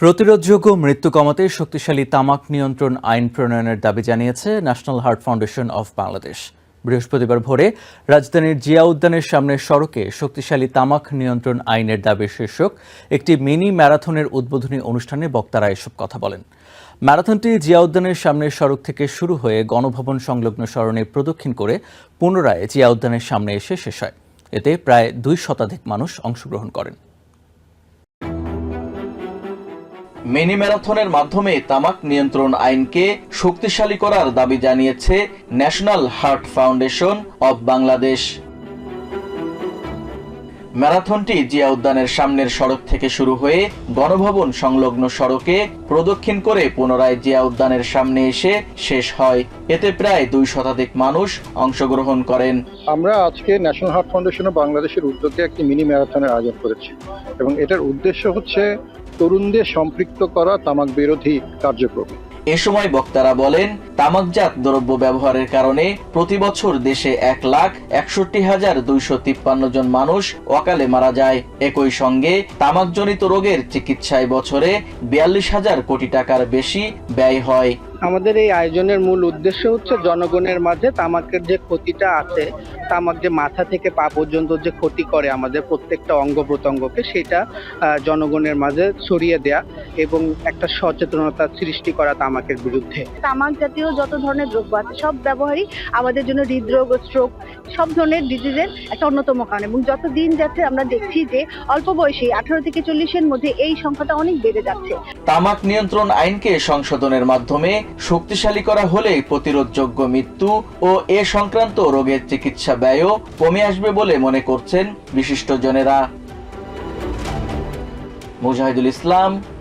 প্রতিরোধযোগ্য মৃত্যু কমাতে শক্তিশালী তামাক নিয়ন্ত্রণ আইন প্রণয়নের দাবি জানিয়েছে National Heart Foundation of Bangladesh. বৃহস্পতিবার ভোরে রাজধানীর জিয়া উদ্যানের সামনের সড়কে শক্তিশালী তামাক নিয়ন্ত্রণ আইনের দাবি শীর্ষক একটি মিনি ম্যারাথনের উদ্বোধনী অনুষ্ঠানে বক্তারা এসব কথা বলেন। ম্যারাথনটি জিয়া উদ্যানের সামনের সড়ক থেকে শুরু হয়ে গণভবন সংলগ্ন সরণে প্রদক্ষিণ করে পুনরায় জিয়া উদ্যানের সামনে এসে শেষ হয়। এতে প্রায় দুই শতাধিক মানুষ অংশগ্রহণ করেন। মিনি ম্যারাথনের মাধ্যমে তামাক নিয়ন্ত্রণ আইনকে শক্তিশালী করার দাবি জানিয়েছে National Heart Foundation of Bangladesh. ম্যারাথনটি Zia উদ্যানের সামনের সড়ক থেকে শুরু হয়ে গণভবন সংলগ্ন সড়কে প্রদক্ষিণ করে পুনরায় জিয়া উদ্যানের সামনে এসে শেষ হয়। এতে প্রায় দুই শতাধিক মানুষ অংশগ্রহণ করেন। আমরা আজকে ন্যাশনাল হার্ট ফাউন্ডেশন বাংলাদেশের উদ্যোগে একটি মিনি ম্যারাথনের আয়োজন করেছি এবং এটার উদ্দেশ্য হচ্ছে তরুণদের সম্পৃক্ত করা তামাক বিরোধী কার্যক্রম। এ সময় বক্তারা বলেন, তামাকজাত দ্রব্য ব্যবহারের কারণে প্রতি বছর দেশে এক লাখ একষট্টি হাজার দুইশো তিপ্পান্ন জন মানুষ অকালে মারা যায়। একই সঙ্গে তামাকজনিত রোগের চিকিৎসায় বছরে বিয়াল্লিশ হাজার কোটি টাকার বেশি ব্যয় হয়। আমাদের এই আয়োজনের মূল উদ্দেশ্য হচ্ছে জনগণের মাঝে তামাকের যে ক্ষতিটা আছে, তামাক যে মাথা থেকে পা পর্যন্ত যে ক্ষতি করে আমাদের প্রত্যেকটা অঙ্গ প্রত্যঙ্গকে, সেটা জনগণের মাঝে ছড়িয়ে দেয়া। এবং একটা সচেতনতা সৃষ্টি করা তামাকের বিরুদ্ধে। তামাক জাতীয় যত ধরনের দ্রব্য আছে সব ব্যবহারই আমাদের জন্য হৃদরোগ স্ট্রোক সব ধরনের ডিজিজের একটা অন্যতম কারণ। এবং যত দিন যাচ্ছে আমরা দেখছি যে অল্প বয়সী আঠারো থেকে চল্লিশের মধ্যে এই সংখ্যাটা অনেক বেড়ে যাচ্ছে। তামাক নিয়ন্ত্রণ আইনকে সংশোধনের মাধ্যমে শক্তিশালী করা হলে প্রতিরোধযোগ্য মৃত্যু ও এ সংক্রান্ত রোগের চিকিৎসা ব্যয়ও কমে আসবে বলে মনে করছেন বিশিষ্টজনেরা। Mujahidul Islam